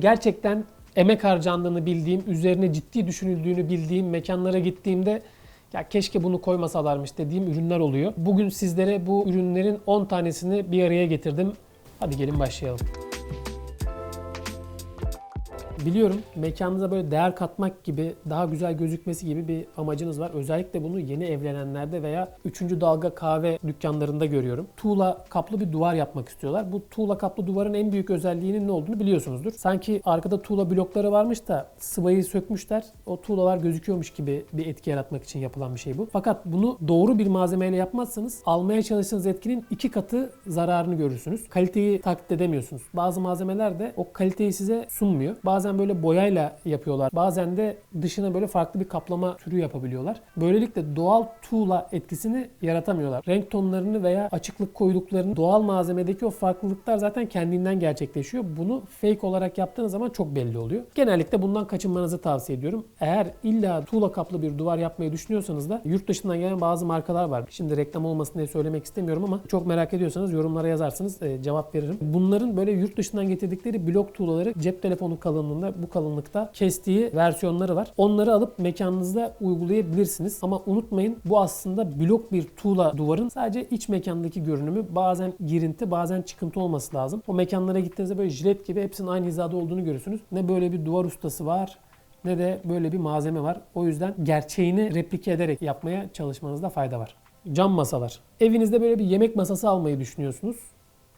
Gerçekten emek harcandığını bildiğim, üzerine ciddi düşünüldüğünü bildiğim mekanlara gittiğimde ya keşke bunu koymasalarmış dediğim ürünler oluyor. Bugün sizlere bu ürünlerin 10 tanesini bir araya getirdim. Hadi gelin başlayalım. Biliyorum mekanınıza böyle değer katmak gibi, daha güzel gözükmesi gibi bir amacınız var. Özellikle bunu yeni evlenenlerde veya 3. dalga kahve dükkanlarında görüyorum. Tuğla kaplı bir duvar yapmak istiyorlar. Bu tuğla kaplı duvarın en büyük özelliğinin ne olduğunu biliyorsunuzdur. Sanki arkada tuğla blokları varmış da sıvayı sökmüşler. O tuğlalar gözüküyormuş gibi bir etki yaratmak için yapılan bir şey bu. Fakat bunu doğru bir malzemeyle yapmazsanız almaya çalıştığınız etkinin iki katı zararını görürsünüz. Kaliteyi taklit edemiyorsunuz. Bazı malzemeler de o kaliteyi size sunmuyor. Bazen böyle boyayla yapıyorlar. Bazen de dışına böyle farklı bir kaplama türü yapabiliyorlar. Böylelikle doğal tuğla etkisini yaratamıyorlar. Renk tonlarını veya açıklık koyduklarını doğal malzemedeki o farklılıklar zaten kendinden gerçekleşiyor. Bunu fake olarak yaptığınız zaman çok belli oluyor. Genellikle bundan kaçınmanızı tavsiye ediyorum. Eğer illa tuğla kaplı bir duvar yapmayı düşünüyorsanız da yurt dışından gelen bazı markalar var. Şimdi reklam olmasın diye söylemek istemiyorum ama çok merak ediyorsanız yorumlara yazarsınız e, cevap veririm. Bunların böyle yurt dışından getirdikleri blok tuğlaları cep telefonu kalınlığında bu kalınlıkta kestiği versiyonları var. Onları alıp mekanınızda uygulayabilirsiniz. Ama unutmayın bu aslında blok bir tuğla duvarın sadece iç mekandaki görünümü bazen girinti bazen çıkıntı olması lazım. O mekanlara gittiğinizde böyle jilet gibi hepsinin aynı hizada olduğunu görürsünüz. Ne böyle bir duvar ustası var ne de böyle bir malzeme var. O yüzden gerçeğini replike ederek yapmaya çalışmanızda fayda var. Cam masalar. Evinizde böyle bir yemek masası almayı düşünüyorsunuz.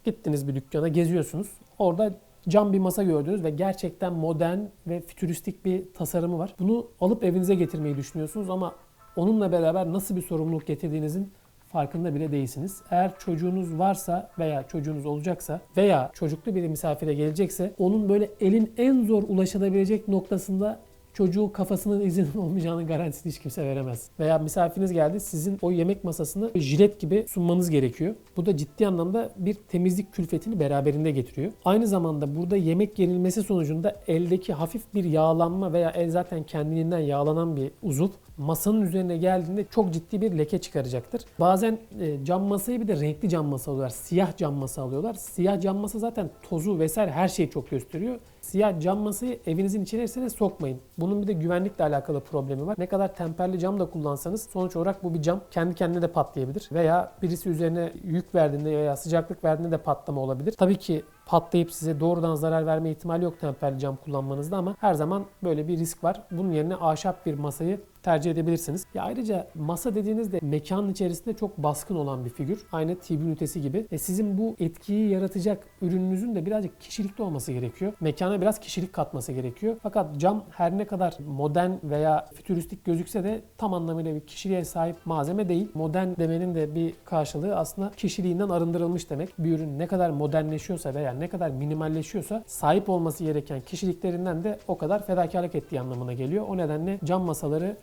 Gittiniz bir dükkana geziyorsunuz. Orada cam bir masa gördünüz ve gerçekten modern ve fütüristik bir tasarımı var. Bunu alıp evinize getirmeyi düşünüyorsunuz ama onunla beraber nasıl bir sorumluluk getirdiğinizin farkında bile değilsiniz. Eğer çocuğunuz varsa veya çocuğunuz olacaksa veya çocuklu biri misafire gelecekse onun böyle elin en zor ulaşılabilecek noktasında çocuğu kafasının izinin olmayacağının garantisini hiç kimse veremez. Veya misafiriniz geldi sizin o yemek masasını jilet gibi sunmanız gerekiyor. Bu da ciddi anlamda bir temizlik külfetini beraberinde getiriyor. Aynı zamanda burada yemek yenilmesi sonucunda eldeki hafif bir yağlanma veya el zaten kendiliğinden yağlanan bir uzuv masanın üzerine geldiğinde çok ciddi bir leke çıkaracaktır. Bazen e, cam masayı bir de renkli cam masa alıyorlar. Siyah cam masa alıyorlar. Siyah cam masa zaten tozu vesaire her şeyi çok gösteriyor. Siyah cam masayı evinizin içerisine sokmayın. Bunun bir de güvenlikle alakalı problemi var. Ne kadar temperli cam da kullansanız sonuç olarak bu bir cam kendi kendine de patlayabilir. Veya birisi üzerine yük verdiğinde veya sıcaklık verdiğinde de patlama olabilir. Tabii ki patlayıp size doğrudan zarar verme ihtimali yok temperli cam kullanmanızda ama her zaman böyle bir risk var. Bunun yerine ahşap bir masayı tercih edebilirsiniz. Ya ayrıca masa dediğinizde mekanın içerisinde çok baskın olan bir figür. Aynı TV ünitesi gibi. E sizin bu etkiyi yaratacak ürününüzün de birazcık kişilikli olması gerekiyor. Mekana biraz kişilik katması gerekiyor. Fakat cam her ne kadar modern veya fütüristik gözükse de tam anlamıyla bir kişiliğe sahip malzeme değil. Modern demenin de bir karşılığı aslında kişiliğinden arındırılmış demek. Bir ürün ne kadar modernleşiyorsa veya ne kadar minimalleşiyorsa sahip olması gereken kişiliklerinden de o kadar fedakarlık ettiği anlamına geliyor. O nedenle cam masaları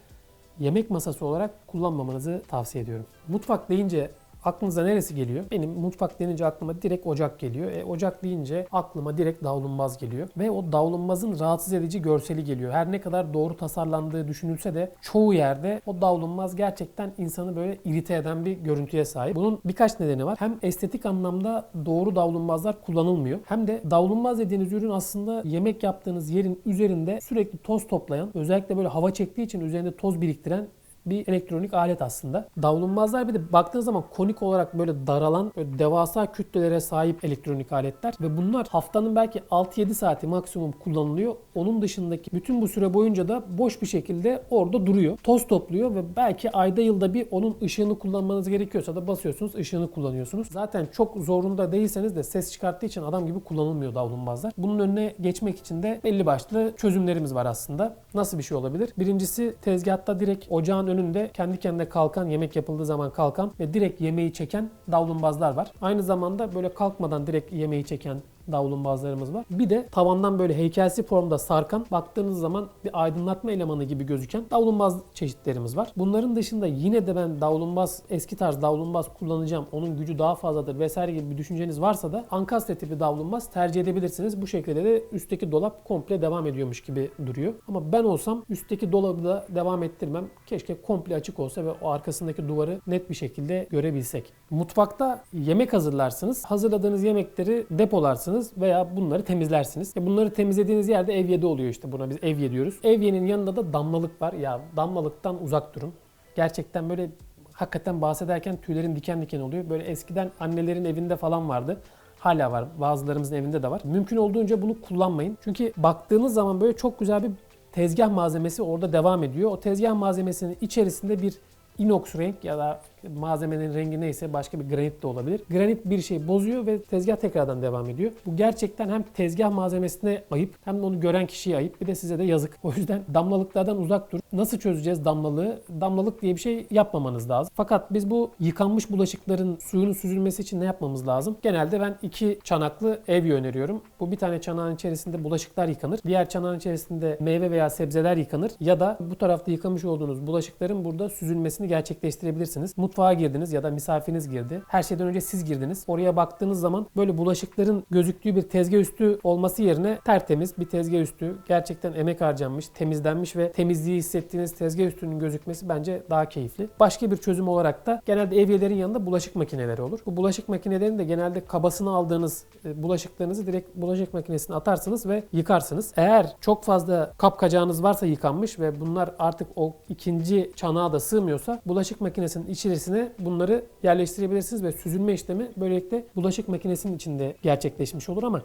yemek masası olarak kullanmamanızı tavsiye ediyorum. Mutfak deyince aklınıza neresi geliyor? Benim mutfak denince aklıma direkt ocak geliyor. E, ocak deyince aklıma direkt davlumbaz geliyor. Ve o davlumbazın rahatsız edici görseli geliyor. Her ne kadar doğru tasarlandığı düşünülse de çoğu yerde o davlumbaz gerçekten insanı böyle irite eden bir görüntüye sahip. Bunun birkaç nedeni var. Hem estetik anlamda doğru davlumbazlar kullanılmıyor. Hem de davlumbaz dediğiniz ürün aslında yemek yaptığınız yerin üzerinde sürekli toz toplayan, özellikle böyle hava çektiği için üzerinde toz biriktiren bir elektronik alet aslında. Davlumbazlar bir de baktığınız zaman konik olarak böyle daralan, böyle devasa kütlelere sahip elektronik aletler ve bunlar haftanın belki 6-7 saati maksimum kullanılıyor. Onun dışındaki bütün bu süre boyunca da boş bir şekilde orada duruyor. Toz topluyor ve belki ayda yılda bir onun ışığını kullanmanız gerekiyorsa da basıyorsunuz ışığını kullanıyorsunuz. Zaten çok zorunda değilseniz de ses çıkarttığı için adam gibi kullanılmıyor davlumbazlar. Bunun önüne geçmek için de belli başlı çözümlerimiz var aslında. Nasıl bir şey olabilir? Birincisi tezgahta direkt ocağın önünde kendi kendine kalkan, yemek yapıldığı zaman kalkan ve direkt yemeği çeken davlumbazlar var. Aynı zamanda böyle kalkmadan direkt yemeği çeken davlumbazlarımız var. Bir de tavandan böyle heykelsi formda sarkan, baktığınız zaman bir aydınlatma elemanı gibi gözüken davlumbaz çeşitlerimiz var. Bunların dışında yine de ben davlumbaz, eski tarz davlumbaz kullanacağım, onun gücü daha fazladır vesaire gibi bir düşünceniz varsa da ankastre tipi davlumbaz tercih edebilirsiniz. Bu şekilde de üstteki dolap komple devam ediyormuş gibi duruyor. Ama ben olsam üstteki dolabı da devam ettirmem. Keşke komple açık olsa ve o arkasındaki duvarı net bir şekilde görebilsek. Mutfakta yemek hazırlarsınız. Hazırladığınız yemekleri depolarsınız yıkarsınız veya bunları temizlersiniz. Bunları temizlediğiniz yerde evye oluyor işte buna biz evye diyoruz. Evyenin yanında da damlalık var. Ya damlalıktan uzak durun. Gerçekten böyle hakikaten bahsederken tüylerim diken diken oluyor. Böyle eskiden annelerin evinde falan vardı. Hala var. Bazılarımızın evinde de var. Mümkün olduğunca bunu kullanmayın. Çünkü baktığınız zaman böyle çok güzel bir tezgah malzemesi orada devam ediyor. O tezgah malzemesinin içerisinde bir inox renk ya da malzemenin rengi neyse başka bir granit de olabilir. Granit bir şey bozuyor ve tezgah tekrardan devam ediyor. Bu gerçekten hem tezgah malzemesine ayıp hem de onu gören kişiye ayıp bir de size de yazık. O yüzden damlalıklardan uzak durun. Nasıl çözeceğiz damlalığı? Damlalık diye bir şey yapmamanız lazım. Fakat biz bu yıkanmış bulaşıkların suyunun süzülmesi için ne yapmamız lazım? Genelde ben iki çanaklı ev öneriyorum. Bu bir tane çanağın içerisinde bulaşıklar yıkanır. Diğer çanağın içerisinde meyve veya sebzeler yıkanır. Ya da bu tarafta yıkamış olduğunuz bulaşıkların burada süzülmesini gerçekleştirebilirsiniz. Mutfağa girdiniz ya da misafiriniz girdi. Her şeyden önce siz girdiniz. Oraya baktığınız zaman böyle bulaşıkların gözüktüğü bir tezgah üstü olması yerine tertemiz bir tezgah üstü gerçekten emek harcanmış, temizlenmiş ve temizliği hissettiğiniz tezgah üstünün gözükmesi bence daha keyifli. Başka bir çözüm olarak da genelde evyelerin yanında bulaşık makineleri olur. Bu bulaşık makinelerinin de genelde kabasını aldığınız e, bulaşıklarınızı direkt bulaşık makinesine atarsınız ve yıkarsınız. Eğer çok fazla kap kacağınız varsa yıkanmış ve bunlar artık o ikinci çanağa da sığmıyorsa bulaşık makinesinin içerisine bunları yerleştirebilirsiniz ve süzülme işlemi böylelikle bulaşık makinesinin içinde gerçekleşmiş olur ama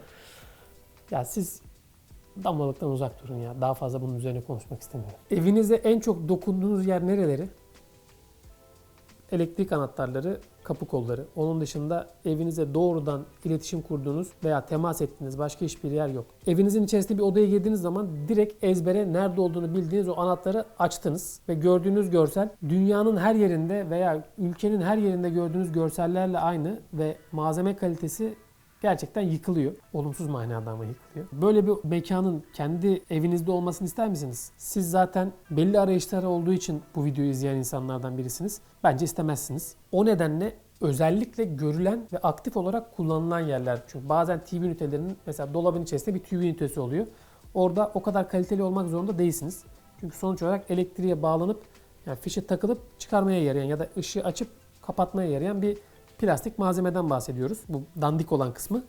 ya siz damlalıktan uzak durun ya. Daha fazla bunun üzerine konuşmak istemiyorum. Evinize en çok dokunduğunuz yer nereleri? Elektrik anahtarları, kapı kolları. Onun dışında evinize doğrudan iletişim kurduğunuz veya temas ettiğiniz başka hiçbir yer yok. Evinizin içerisinde bir odaya girdiğiniz zaman direkt ezbere nerede olduğunu bildiğiniz o anahtarı açtınız ve gördüğünüz görsel dünyanın her yerinde veya ülkenin her yerinde gördüğünüz görsellerle aynı ve malzeme kalitesi gerçekten yıkılıyor. Olumsuz manada ama yıkılıyor. Böyle bir mekanın kendi evinizde olmasını ister misiniz? Siz zaten belli arayışları olduğu için bu videoyu izleyen insanlardan birisiniz. Bence istemezsiniz. O nedenle özellikle görülen ve aktif olarak kullanılan yerler. Çünkü bazen TV ünitelerinin mesela dolabın içerisinde bir TV ünitesi oluyor. Orada o kadar kaliteli olmak zorunda değilsiniz. Çünkü sonuç olarak elektriğe bağlanıp yani fişe takılıp çıkarmaya yarayan ya da ışığı açıp kapatmaya yarayan bir plastik malzemeden bahsediyoruz. Bu dandik olan kısmı.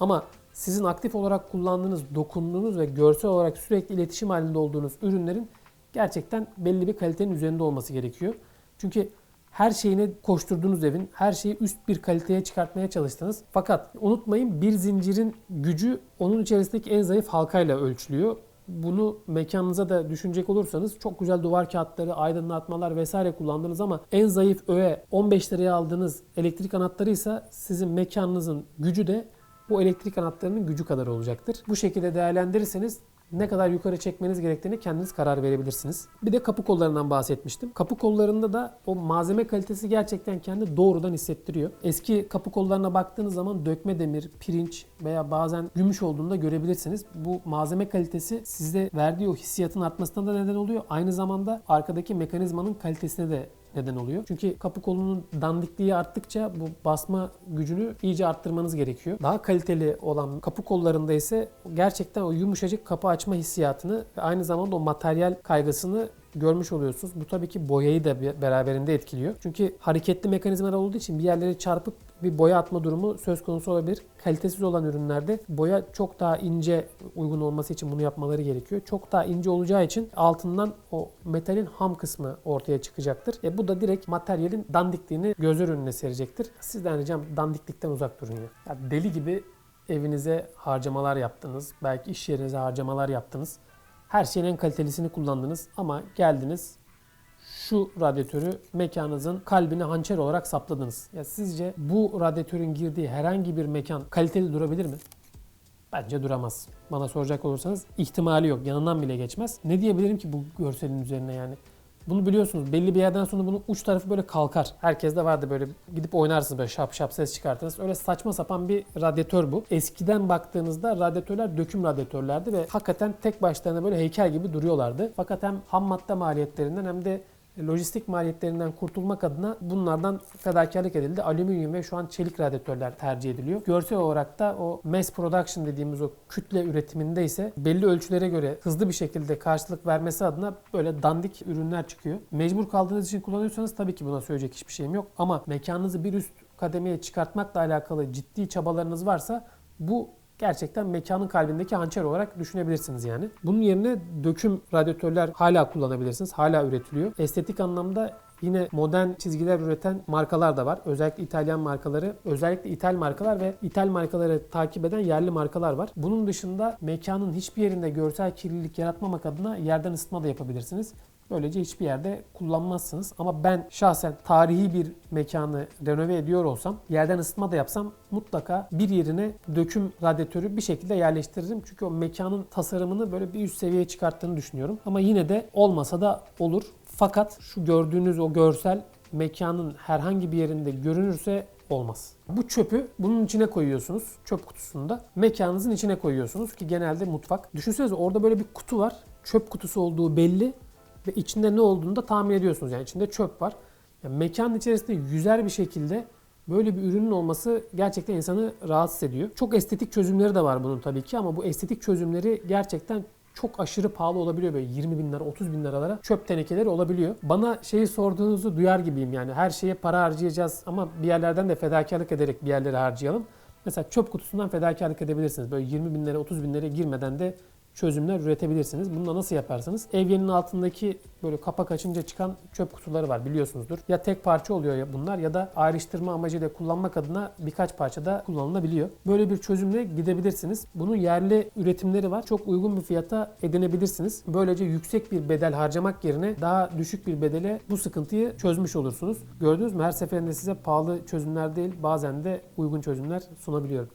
Ama sizin aktif olarak kullandığınız, dokunduğunuz ve görsel olarak sürekli iletişim halinde olduğunuz ürünlerin gerçekten belli bir kalitenin üzerinde olması gerekiyor. Çünkü her şeyine koşturduğunuz evin, her şeyi üst bir kaliteye çıkartmaya çalıştınız. Fakat unutmayın bir zincirin gücü onun içerisindeki en zayıf halkayla ölçülüyor bunu mekanınıza da düşünecek olursanız çok güzel duvar kağıtları, aydınlatmalar vesaire kullandınız ama en zayıf öğe 15 liraya aldığınız elektrik anahtarı ise sizin mekanınızın gücü de bu elektrik anahtarının gücü kadar olacaktır. Bu şekilde değerlendirirseniz ne kadar yukarı çekmeniz gerektiğini kendiniz karar verebilirsiniz. Bir de kapı kollarından bahsetmiştim. Kapı kollarında da o malzeme kalitesi gerçekten kendi doğrudan hissettiriyor. Eski kapı kollarına baktığınız zaman dökme demir, pirinç veya bazen gümüş olduğunu da görebilirsiniz. Bu malzeme kalitesi size verdiği o hissiyatın artmasına da neden oluyor. Aynı zamanda arkadaki mekanizmanın kalitesine de neden oluyor. Çünkü kapı kolunun dandikliği arttıkça bu basma gücünü iyice arttırmanız gerekiyor. Daha kaliteli olan kapı kollarında ise gerçekten o yumuşacık kapı açma hissiyatını ve aynı zamanda o materyal kaygısını görmüş oluyorsunuz. Bu tabii ki boyayı da beraberinde etkiliyor. Çünkü hareketli mekanizmalar olduğu için bir yerleri çarpıp bir boya atma durumu söz konusu olabilir. Kalitesiz olan ürünlerde boya çok daha ince uygun olması için bunu yapmaları gerekiyor. Çok daha ince olacağı için altından o metalin ham kısmı ortaya çıkacaktır. E bu da direkt materyalin dandikliğini gözler önüne serecektir. Sizden ricam dandiklikten uzak durun ya. ya deli gibi evinize harcamalar yaptınız. Belki iş yerinize harcamalar yaptınız. Her şeyin en kalitelisini kullandınız ama geldiniz şu radyatörü mekanınızın kalbine hançer olarak sapladınız. Ya sizce bu radyatörün girdiği herhangi bir mekan kaliteli durabilir mi? Bence duramaz. Bana soracak olursanız ihtimali yok. Yanından bile geçmez. Ne diyebilirim ki bu görselin üzerine yani? Bunu biliyorsunuz belli bir yerden sonra bunun uç tarafı böyle kalkar. Herkes de vardı böyle gidip oynarsınız böyle şap şap ses çıkartırız. Öyle saçma sapan bir radyatör bu. Eskiden baktığınızda radyatörler döküm radyatörlerdi ve hakikaten tek başlarına böyle heykel gibi duruyorlardı. Fakat hem ham madde maliyetlerinden hem de lojistik maliyetlerinden kurtulmak adına bunlardan fedakarlık edildi. Alüminyum ve şu an çelik radyatörler tercih ediliyor. Görsel olarak da o mass production dediğimiz o kütle üretiminde ise belli ölçülere göre hızlı bir şekilde karşılık vermesi adına böyle dandik ürünler çıkıyor. Mecbur kaldığınız için kullanıyorsanız tabii ki buna söyleyecek hiçbir şeyim yok. Ama mekanınızı bir üst kademeye çıkartmakla alakalı ciddi çabalarınız varsa bu gerçekten mekanın kalbindeki hançer olarak düşünebilirsiniz yani. Bunun yerine döküm radyatörler hala kullanabilirsiniz. Hala üretiliyor. Estetik anlamda Yine modern çizgiler üreten markalar da var. Özellikle İtalyan markaları, özellikle İtal markalar ve İtal markaları takip eden yerli markalar var. Bunun dışında mekanın hiçbir yerinde görsel kirlilik yaratmamak adına yerden ısıtma da yapabilirsiniz. Böylece hiçbir yerde kullanmazsınız. Ama ben şahsen tarihi bir mekanı renove ediyor olsam, yerden ısıtma da yapsam mutlaka bir yerine döküm radyatörü bir şekilde yerleştiririm. Çünkü o mekanın tasarımını böyle bir üst seviyeye çıkarttığını düşünüyorum. Ama yine de olmasa da olur. Fakat şu gördüğünüz o görsel mekanın herhangi bir yerinde görünürse olmaz. Bu çöpü bunun içine koyuyorsunuz çöp kutusunda. Mekanınızın içine koyuyorsunuz ki genelde mutfak. Düşünsenize orada böyle bir kutu var. Çöp kutusu olduğu belli ve içinde ne olduğunu da tahmin ediyorsunuz. Yani içinde çöp var. Yani mekanın içerisinde yüzer bir şekilde böyle bir ürünün olması gerçekten insanı rahatsız ediyor. Çok estetik çözümleri de var bunun tabii ki ama bu estetik çözümleri gerçekten çok aşırı pahalı olabiliyor böyle 20 bin lira 30 bin liralara çöp tenekeleri olabiliyor. Bana şeyi sorduğunuzu duyar gibiyim yani her şeye para harcayacağız ama bir yerlerden de fedakarlık ederek bir yerlere harcayalım. Mesela çöp kutusundan fedakarlık edebilirsiniz. Böyle 20 bin lira 30 bin lira girmeden de çözümler üretebilirsiniz. Bunu da nasıl yaparsınız? Evyenin altındaki böyle kapak açınca çıkan çöp kutuları var biliyorsunuzdur. Ya tek parça oluyor ya bunlar ya da ayrıştırma amacıyla kullanmak adına birkaç parça da kullanılabiliyor. Böyle bir çözümle gidebilirsiniz. Bunun yerli üretimleri var. Çok uygun bir fiyata edinebilirsiniz. Böylece yüksek bir bedel harcamak yerine daha düşük bir bedele bu sıkıntıyı çözmüş olursunuz. Gördünüz mü? Her seferinde size pahalı çözümler değil bazen de uygun çözümler sunabiliyorum.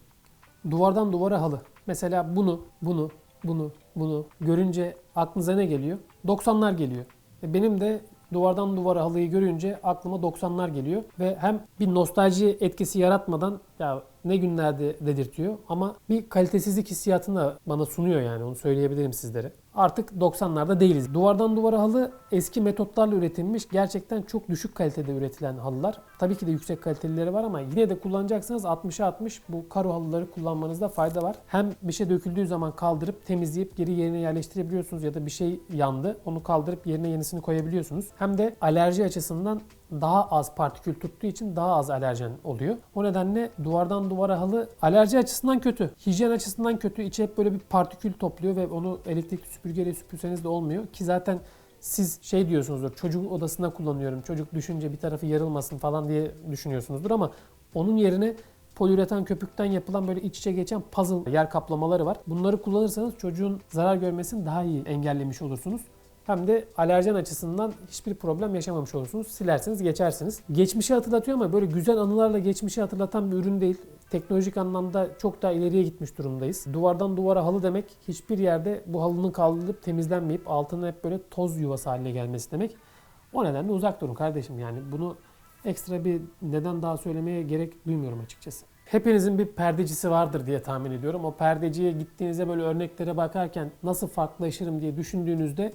Duvardan duvara halı. Mesela bunu, bunu, bunu, bunu görünce aklınıza ne geliyor? 90'lar geliyor. E benim de duvardan duvara halıyı görünce aklıma 90'lar geliyor ve hem bir nostalji etkisi yaratmadan ya ne günlerde dedirtiyor ama bir kalitesizlik hissiyatını da bana sunuyor yani onu söyleyebilirim sizlere. Artık 90'larda değiliz. Duvardan duvara halı eski metotlarla üretilmiş gerçekten çok düşük kalitede üretilen halılar. Tabii ki de yüksek kalitelileri var ama yine de kullanacaksanız 60'a 60 bu karo halıları kullanmanızda fayda var. Hem bir şey döküldüğü zaman kaldırıp temizleyip geri yerine yerleştirebiliyorsunuz ya da bir şey yandı onu kaldırıp yerine yenisini koyabiliyorsunuz. Hem de alerji açısından daha az partikül tuttuğu için daha az alerjen oluyor. O nedenle duvardan duvara halı alerji açısından kötü. Hijyen açısından kötü. İçi hep böyle bir partikül topluyor ve onu elektrikli süpürgeyle süpürseniz de olmuyor. Ki zaten siz şey diyorsunuzdur çocuk odasında kullanıyorum çocuk düşünce bir tarafı yarılmasın falan diye düşünüyorsunuzdur ama onun yerine poliüretan köpükten yapılan böyle iç içe geçen puzzle yer kaplamaları var. Bunları kullanırsanız çocuğun zarar görmesini daha iyi engellemiş olursunuz. Hem de alerjen açısından hiçbir problem yaşamamış olursunuz. Silersiniz, geçersiniz. Geçmişi hatırlatıyor ama böyle güzel anılarla geçmişi hatırlatan bir ürün değil. Teknolojik anlamda çok daha ileriye gitmiş durumdayız. Duvardan duvara halı demek hiçbir yerde bu halının kaldırılıp temizlenmeyip altına hep böyle toz yuvası haline gelmesi demek. O nedenle uzak durun kardeşim yani bunu ekstra bir neden daha söylemeye gerek duymuyorum açıkçası. Hepinizin bir perdecisi vardır diye tahmin ediyorum. O perdeciye gittiğinizde böyle örneklere bakarken nasıl farklılaşırım diye düşündüğünüzde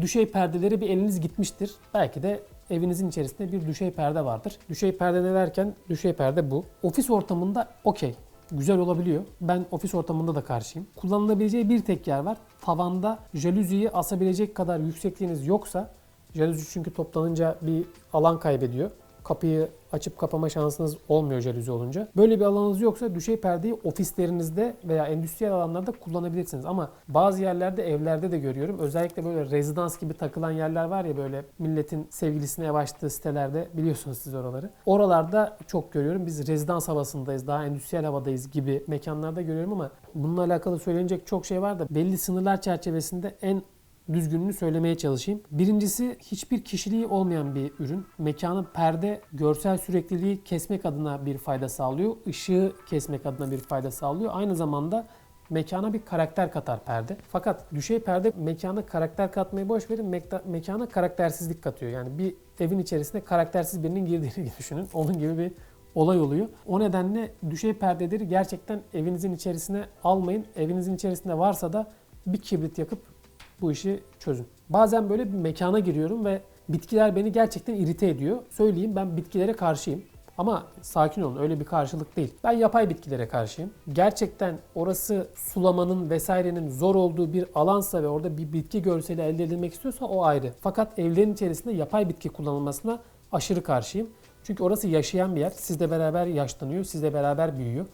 düşey perdeleri bir eliniz gitmiştir. Belki de evinizin içerisinde bir düşey perde vardır. Düşey perde ne derken düşey perde bu. Ofis ortamında okey. Güzel olabiliyor. Ben ofis ortamında da karşıyım. Kullanılabileceği bir tek yer var. Tavanda jalüziyi asabilecek kadar yüksekliğiniz yoksa Jaluzi çünkü toplanınca bir alan kaybediyor kapıyı açıp kapama şansınız olmuyor jaluzi olunca. Böyle bir alanınız yoksa düşey perdeyi ofislerinizde veya endüstriyel alanlarda kullanabilirsiniz. Ama bazı yerlerde evlerde de görüyorum. Özellikle böyle rezidans gibi takılan yerler var ya böyle milletin sevgilisine ev açtığı sitelerde biliyorsunuz siz oraları. Oralarda çok görüyorum. Biz rezidans havasındayız, daha endüstriyel havadayız gibi mekanlarda görüyorum ama bununla alakalı söylenecek çok şey var da belli sınırlar çerçevesinde en düzgününü söylemeye çalışayım. Birincisi hiçbir kişiliği olmayan bir ürün. Mekanın perde görsel sürekliliği kesmek adına bir fayda sağlıyor. Işığı kesmek adına bir fayda sağlıyor. Aynı zamanda mekana bir karakter katar perde. Fakat düşey perde mekana karakter katmayı boş verin mekana karaktersizlik katıyor. Yani bir evin içerisinde karaktersiz birinin girdiğini düşünün. Onun gibi bir olay oluyor. O nedenle düşey perdeleri gerçekten evinizin içerisine almayın. Evinizin içerisinde varsa da bir kibrit yakıp bu işi çözün. Bazen böyle bir mekana giriyorum ve bitkiler beni gerçekten irite ediyor. Söyleyeyim ben bitkilere karşıyım. Ama sakin olun öyle bir karşılık değil. Ben yapay bitkilere karşıyım. Gerçekten orası sulamanın vesairenin zor olduğu bir alansa ve orada bir bitki görseli elde edilmek istiyorsa o ayrı. Fakat evlerin içerisinde yapay bitki kullanılmasına aşırı karşıyım. Çünkü orası yaşayan bir yer. Sizle beraber yaşlanıyor, sizle beraber büyüyor.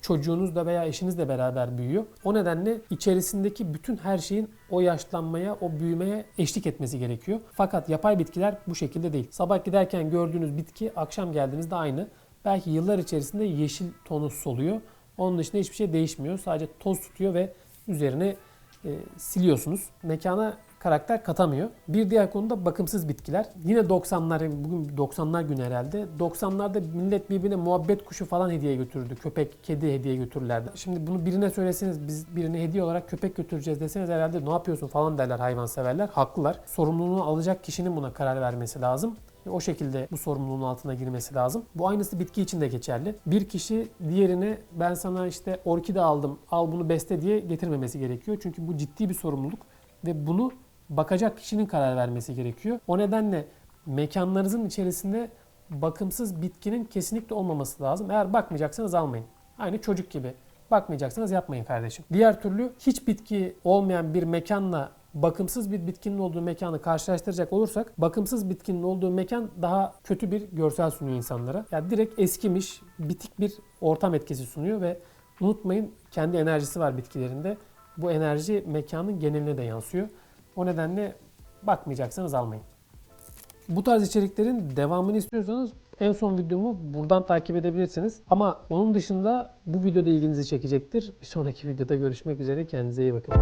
Çocuğunuzla veya eşinizle beraber büyüyor. O nedenle içerisindeki bütün her şeyin o yaşlanmaya, o büyümeye eşlik etmesi gerekiyor. Fakat yapay bitkiler bu şekilde değil. Sabah giderken gördüğünüz bitki akşam geldiğinizde aynı. Belki yıllar içerisinde yeşil tonu soluyor. Onun dışında hiçbir şey değişmiyor. Sadece toz tutuyor ve üzerine e, siliyorsunuz. Mekana karakter katamıyor. Bir diğer konu da bakımsız bitkiler. Yine 90'lar, bugün 90'lar günü herhalde. 90'larda millet birbirine muhabbet kuşu falan hediye götürürdü. Köpek, kedi hediye götürürlerdi. Şimdi bunu birine söyleseniz biz birine hediye olarak köpek götüreceğiz deseniz herhalde ne yapıyorsun falan derler hayvanseverler. Haklılar. Sorumluluğunu alacak kişinin buna karar vermesi lazım. O şekilde bu sorumluluğun altına girmesi lazım. Bu aynısı bitki için de geçerli. Bir kişi diğerine ben sana işte orkide aldım al bunu beste diye getirmemesi gerekiyor. Çünkü bu ciddi bir sorumluluk ve bunu bakacak kişinin karar vermesi gerekiyor. O nedenle mekanlarınızın içerisinde bakımsız bitkinin kesinlikle olmaması lazım. Eğer bakmayacaksanız almayın. Aynı çocuk gibi. Bakmayacaksanız yapmayın kardeşim. Diğer türlü hiç bitki olmayan bir mekanla bakımsız bir bitkinin olduğu mekanı karşılaştıracak olursak bakımsız bitkinin olduğu mekan daha kötü bir görsel sunuyor insanlara. Yani direkt eskimiş, bitik bir ortam etkisi sunuyor ve unutmayın kendi enerjisi var bitkilerinde. Bu enerji mekanın geneline de yansıyor. O nedenle bakmayacaksanız almayın. Bu tarz içeriklerin devamını istiyorsanız en son videomu buradan takip edebilirsiniz. Ama onun dışında bu videoda ilginizi çekecektir. Bir sonraki videoda görüşmek üzere. Kendinize iyi bakın.